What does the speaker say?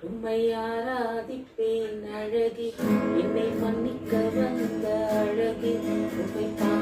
உம்மை ஆராதிப்பேன் அழகி. என்னை மன்னிக்க வந்த அழகி. உம்மை